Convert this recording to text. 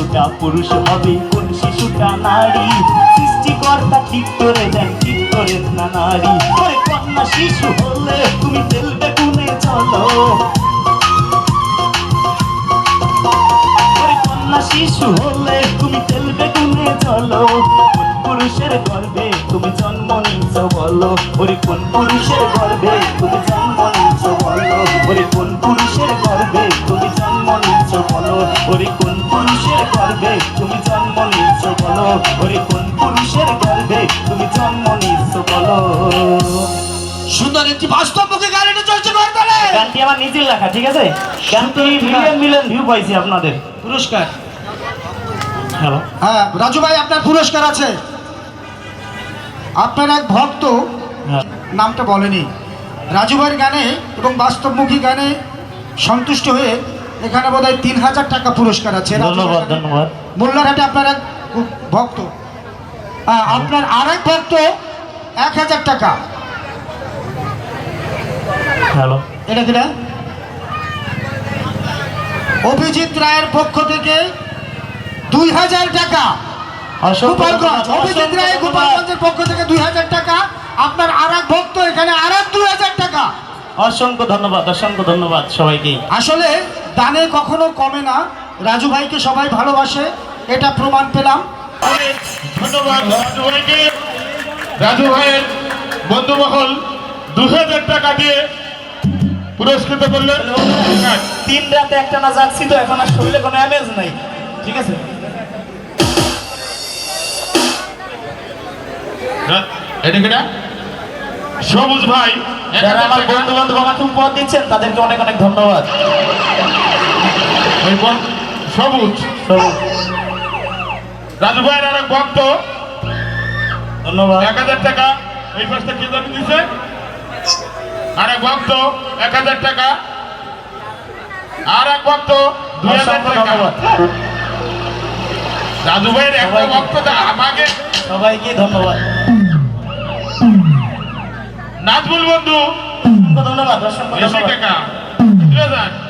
শিশুটা পুরুষ হবে, কোন শিশুটা নারী? সৃষ্টিকর্তা ঠিক করে দেন, ঠিক করে না নারী। কন্যা শিশু হলে তুমি তেল বেগুনে চলো। শিশু হলে তুমি তেল বেগুনে চলো। কোন পুরুষের গর্ভে তুমি জন্ম নিছ বলো? ওরে কোন পুরুষের গর্ভে তুমি জন্ম নিছ বলো? ওরে কোন পুরুষের গর্ভে তুমি জন্ম নিছ বলো ওরে কোন পুরুষের গর্ভে তুমি জন্ম নিছ বলো। সুন্দর একটি বাস্তবকে গাড়িটা চলছে করতালে গানটি আমার নিজের লেখা ঠিক আছে? গানটি মিলিয়ন মিলিয়ন ভিউ পাইছি আপনাদের। পুরস্কার। হ্যালো হ্যাঁ রাজু ভাই আপনার পুরস্কার আছে। আপনার এক ভক্ত হ্যাঁ। নামটা বলেনি। রাজু ভাইয়ের গানে এবং বাস্তবমুখী গানে সন্তুষ্ট হয়ে এখানে বোধ হয় তিন হাজার টাকা পুরস্কার আছে। ধন্যবাদ ধন্যবাদ। মোল্লারহাটে আপনার এক ভক্ত। হ্যাঁ, আপনার আরেক ভক্ত এক হাজার টাকা। হ্যালো। এটা কিনা অভিজিৎ রায়ের পক্ষ থেকে দুই হাজার টাকা। গোপালগঞ্জ অভিজিৎ রায় গোপালগঞ্জের পক্ষ থেকে দুই হাজার টাকা। আপনার আর এক ভক্ত এখানে আর এক দুই হাজার টাকা। অসংখ্য ধন্যবাদ অসংখ্য ধন্যবাদ সবাইকে। আসলে দানে কখনো কমে না। রাজু ভাইকে সবাই ভালোবাসে এটা প্রমাণ পেলাম। ধন্যবাদ রাজু ভাইকে। রাজু ভাইয়ের বন্ধুমহল দু হাজার টাকা দিয়ে পুরস্কৃত করলেন। হ্যাঁ, তিন রাতে একটা না যাচ্ছি তো এখন আর শরীরে কোনো অ্যামেজ নাই। ঠিক আছে? এটা কিনা সবুজ ভাই যারা আমার। বন্ধু বান্ধব আমাকে উপহার দিচ্ছেন তাদেরকে অনেক অনেক ধন্যবাদ। সবুজ সবুজ, রাজু ভাইয়ের আর এক ভক্ত। ধন্যবাদ। এক হাজার টাকা। এই পাশটা কি জানি দিছে? আর এক ভক্ত এক হাজার টাকা। আর এক ভক্ত দুই হাজার টাকা। ধন্যবাদ। রাজু ভাইয়ের একটা ভক্ত আমাকে সবাইকে ধন্যবাদ। নাজমুল বন্ধু। ধন্যবাদ ধন্যবাদ। টাকা। দুই হাজার।